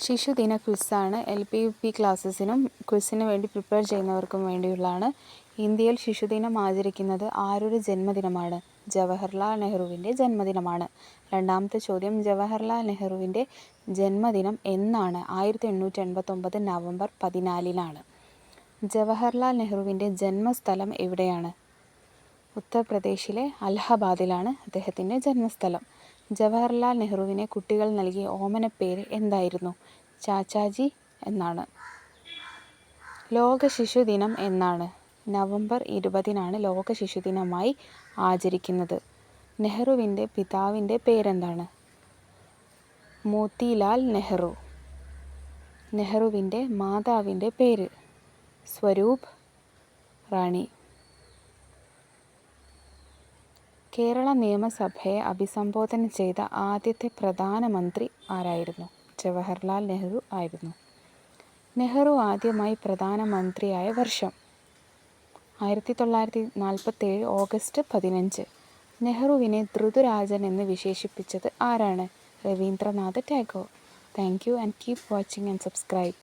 ശിശുദിന ക്വിസാണ്. L P U P ക്ലാസ്സസിനും ക്വിസിന് വേണ്ടി പ്രിപ്പയർ ചെയ്യുന്നവർക്കും വേണ്ടിയുള്ളതാണ്. ഇന്ത്യയിൽ ശിശുദിനം ആചരിക്കുന്നത് ആരുടെ ജന്മദിനമാണ്? ജവഹർലാൽ നെഹ്റുവിന്റെ ജന്മദിനമാണ്. രണ്ടാമത്തെ ചോദ്യം ജവഹർലാൽ നെഹ്റുവിന്റെ ജന്മദിനം എന്നാണ്. ആയിരത്തി എണ്ണൂറ്റി എൺപത്തൊമ്പത് നവംബർ പതിനാലിനാണ്. ജവഹർലാൽ നെഹ്റുവിന്റെ ജന്മസ്ഥലം എവിടെയാണ്? ഉത്തർപ്രദേശിലെ അലഹബാദിലാണ് അദ്ദേഹത്തിന്റെ ജന്മസ്ഥലം. ജവഹർലാൽ നെഹ്റുവിനെ കുട്ടികൾ നൽകിയ പേര് എന്തായിരുന്നു? ചാച്ചാജി എന്നാണ്. ലോക ശിശുദിനം എന്നാണ്. നവംബർ ഇരുപതിനാണ് ലോക ശിശുദിനമായി ആചരിക്കുന്നത്. നെഹ്റുവിന്റെ പിതാവിന്റെ പേരെന്താണ്? മോത്തിലാൽ നെഹ്റു. നെഹ്റുവിന്റെ മാതാവിന്റെ പേര് സ്വരൂപ് റാണി. കേരള നിയമസഭയെ അഭിസംബോധന ചെയ്ത ആദ്യത്തെ പ്രധാനമന്ത്രി ആരായിരുന്നു? ജവഹർലാൽ നെഹ്റു ആയിരുന്നു. നെഹ്റു ആദ്യമായി പ്രധാനമന്ത്രിയായ വർഷം. ആയിരത്തി തൊള്ളായിരത്തി നാൽപ്പത്തേഴ് ഓഗസ്റ്റ് പതിനഞ്ച്. നെഹ്റുവിനെ ധൃതുരാജൻ എന്ന് വിശേഷിപ്പിച്ചത് ആരാണ്? Rabindranath Tagore. Thank you and keep watching and subscribe.